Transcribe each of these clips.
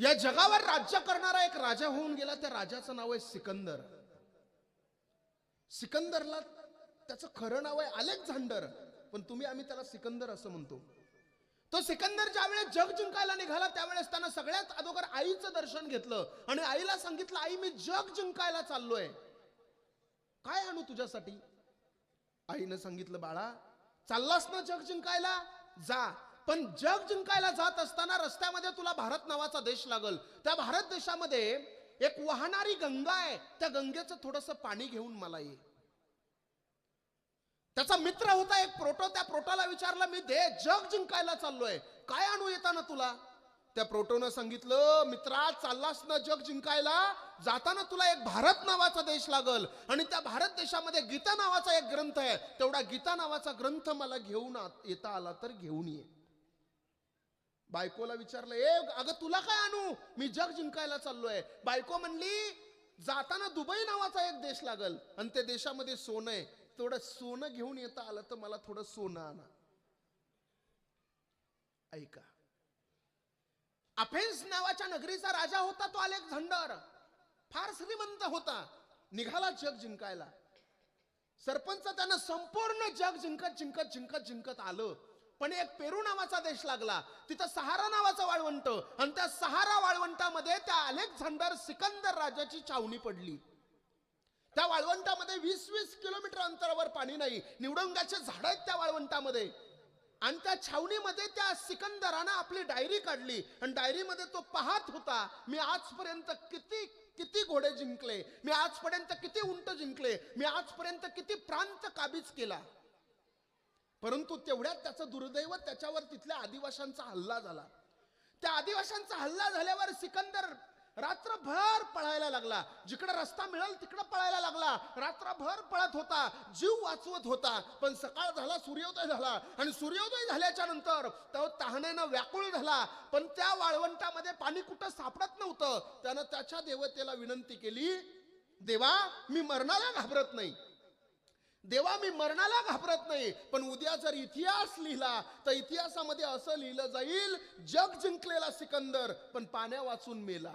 या जगावर राज्य करणारा एक राजा होऊन गेला. त्या राजाचं नाव आहे सिकंदर. सिकंदरला त्याचं खरं नाव आहे अलेक्झांडर. पण तुम्ही आम्ही त्याला सिकंदर असं म्हणतो. तो सिकंदर ज्यावेळेस जग जिंकायला निघाला त्यावेळेस त्यानं सगळ्यात अगोदर आईचं दर्शन घेतलं आणि आईला सांगितलं आई मी जग जिंकायला चाललोय. काय आणू तुझ्यासाठी? आईनं सांगितलं बाळा चाललास ना जग जिंकायला? जा. पण जग जिंकायला जात असताना रस्त्यामध्ये तुला भारत नावाचा देश लागल. त्या भारत देशामध्ये एक वाहणारी गंगा आहे. त्या गंगेचं थोडस पाणी घेऊन मला ये. त्याचा मित्र होता एक प्रोटो. त्या प्रोटोला विचारलं मी दे जग जिंकायला चाललोय. काय आणू येताना तुला? त्या प्रोटोनं सांगितलं मित्रा चाललास ना जग जिंकायला? जाताना तुला एक भारत नावाचा देश लागल. आणि त्या भारत देशामध्ये गीता नावाचा एक ग्रंथ आहे. तेवढा गीता नावाचा ग्रंथ मला घेऊन येता आला तर घेऊन ये. बायकोला विचारलं ए अगं तुला काय आणू? मी जग जिंकायला चाललोय. बायको म्हणली जाताना दुबई नावाचा एक देश लागल आणि त्या देशामध्ये सोनं आहे. थोडं सोनं घेऊन येता आलं तर मला थोडं सोनं आणा. ऐका. अफेन्स नावाच्या नगरीचा राजा होता तो अलेक्झांडर. फार श्रीमंत होता. निघाला जग जिंकायला. सरपंच त्यानं संपूर्ण जग जिंकत जिंकत जिंकत जिंकत आलं. पण एक पेरू नावाचा देश लागला. तिथं सहारा नावाचा वाळवंट. आणि त्या सहारा वाळवंटामध्ये त्या अलेक्झांडर सिकंदर राजाची छावणी पडली. त्या वाळवंटामध्ये वीस वीस किलोमीटर अंतरावर पाणी नाही. निवडंगाचे झाड आहेत त्या वाळवंटामध्ये. आणि त्या छावणीमध्ये त्या सिकंदरानं आपली डायरी काढली. आणि डायरीमध्ये तो पाहत होता मी आजपर्यंत किती किती घोडे जिंकले? मी आजपर्यंत किती उंट जिंकले? मी आजपर्यंत किती प्रांत काबीज केला? परंतु तेवढ्यात त्याचं दुर्दैव त्याच्यावर तिथल्या आदिवाशांचा हल्ला झाला. त्या आदिवाशांचा हल्ला झाल्यावर सिकंदर रात्रभर पळायला लागला. जिकडे रस्ता मिळेल तिकडे पळायला लागला. रात्रभर पळत होता जीव वाचवत होता. पण सकाळ झाला सूर्योदय झाला. आणि सूर्योदय झाल्याच्यानंतर तो तहाण्यानं व्याकुळ झाला. पण त्या वाळवंटामध्ये पाणी कुठं सापडत नव्हतं. त्यानं त्याच्या देवतेला विनंती केली देवा मी मरणाला घाबरत नाही. देवा मी मरणाला घाबरत नाही पण उद्या जर इतिहास लिहिला तर इतिहासामध्ये असं लिहिलं जाईल जग जिंकलेला सिकंदर पण पाण्या वाचून मेला.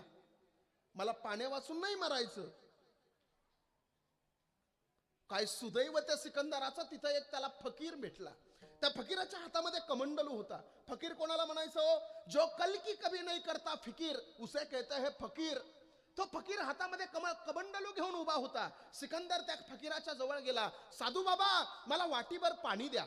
मला पाण्या वाचून नाही मरायचं. काय सुदैव त्या सिकंदराचा तिथं एक त्याला फकीर भेटला. त्या फकीराच्या हातामध्ये कमंडलू होता. फकीर कोणाला म्हणायचं? जो कल की कभी नाही करता फिकीर उसे कहते हे फकीर. तो फकीर हातामध्ये कम कमंडलू घेऊन उभा होता. सिकंदर त्या फकीराच्या जवळ गेला. साधू बाबा मला वाटीभर पाणी द्या.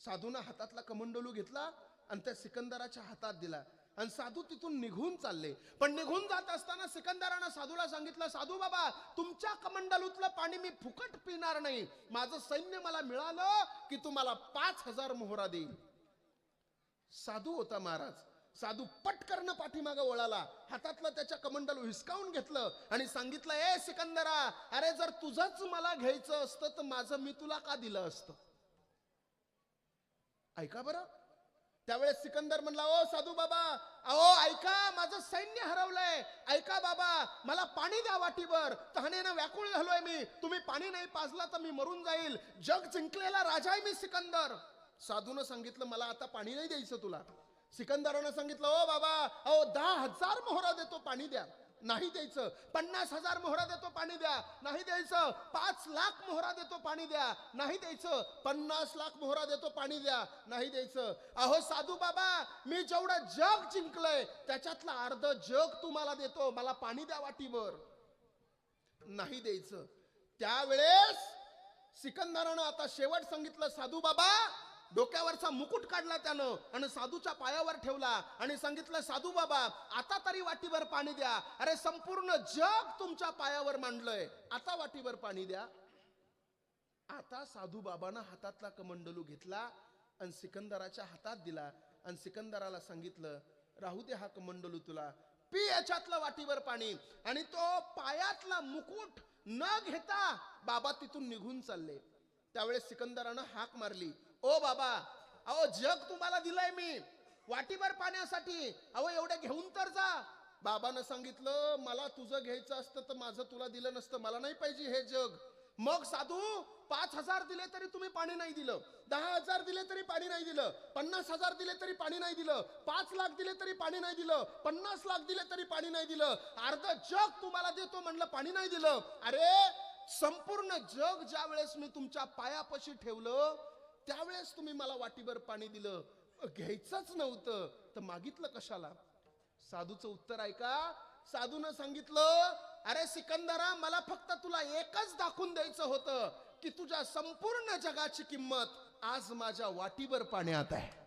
साधूनं हातातला कमंडलू घेतला आणि त्या सिकंदराच्या हातात दिला. आणि साधू तिथून निघून चालले. पण निघून जात असताना सिकंदरानं साधूला सांगितलं साधू बाबा तुमच्या कमंडलूतलं पाणी मी फुकट पिणार नाही. माझं सैन्य मला मिळालं की तुम्हाला पाच हजार मोहरा देईल साधू होता महाराज. साधू पटकरनं पाठीमागं वळाला. हातातलं त्याच्या कमंडल हिसकावून घेतलं आणि सांगितलं ए सिकंदरा अरे जर तुझंच मला घ्यायचं असतं तर माझं मी तुला का दिलं असतं? ऐका बरं. त्यावेळेस सिकंदर म्हणला ओ साधू बाबा अहो ऐका माझं सैन्य हरवलंय. ऐका बाबा मला पाणी द्या वाटीवर. तहानेनं व्याकुळ झालोय मी. तुम्ही पाणी नाही पाजला तर मी मरून जाईल. जग जिंकलेला राजा आहे मी सिकंदर. साधूनं सांगितलं मला आता पाणी नाही द्यायचं तुला. सिकंदरानं सांगितलं ओ बाबा अहो दहा हजार मोहरा देतो पाणी द्या. नाही द्यायचं. पन्नास हजार मोहरा देतो पाणी द्या. नाही द्यायचं. पाच लाख मोहरा देतो पाणी द्या. नाही द्यायचं. पन्नास लाख मोहरा देतो पाणी द्या. नाही द्यायचं. अहो साधू बाबा मी जेवढं जग जिंकलंय त्याच्यातलं अर्ध जग तुम्हाला देतो. मला पाणी द्या वाटीवर नाही द्यायचं. त्यावेळेस सिकंदरानं आता शेवट सांगितलं साधू बाबा डोक्यावरचा मुकुट काढला त्यानं आणि साधूच्या पायावर ठेवला आणि सांगितलं साधू बाबा आता तरी वाटीवर पाणी द्या. अरे संपूर्ण जग तुमच्या पायावर मांडलंय. आता वाटीवर पाणी द्या. आता साधू बाबानं हातातला कमंडलू घेतला आणि सिकंदराच्या हातात दिला आणि सिकंदराला सांगितलं राहू दे हा कमंडलू तुला. पी याच्यातलं वाटीवर पाणी. आणि तो पायातला मुकुट न घेता बाबा तिथून निघून चालले. त्यावेळेस सिकंदरानं हाक मारली. ओ बाबा अहो जग तुम्हाला दिलंय मी. वाटीभर पाण्यासाठी. अहो एवढे घेऊन तर जा. बाबानं सांगितलं मला तुझं घ्यायचं असतं तर माझं तुला दिलं नसतं. मला नाही पाहिजे हे जग. मग साधू पाच हजार दिले तरी तुम्ही पाणी नाही दिलं. दहा हजार दिले तरी पाणी नाही दिलं. पन्नास हजार दिले तरी पाणी नाही दिलं. पाच लाख दिले तरी पाणी नाही दिलं. पन्नास लाख दिले तरी पाणी नाही दिलं. अर्ध जग तुम्हाला देतो म्हणलं पाणी नाही दिलं. अरे संपूर्ण जग ज्या वेळेस मी तुमच्या पायापाशी ठेवलं त्यावेळेस तुम्ही मला वाटीभर पाणी दिलं. घ्यायचंच नव्हतं. तर मागितलं कशाला? साधूचं उत्तर ऐका साधूनं सांगितलं अरे सिकंदरा मला फक्त तुला एकच दाखवून द्यायचं होतं की तुझ्या संपूर्ण जगाची किंमत आज माझ्या वाटीवर पाण्यात आहे.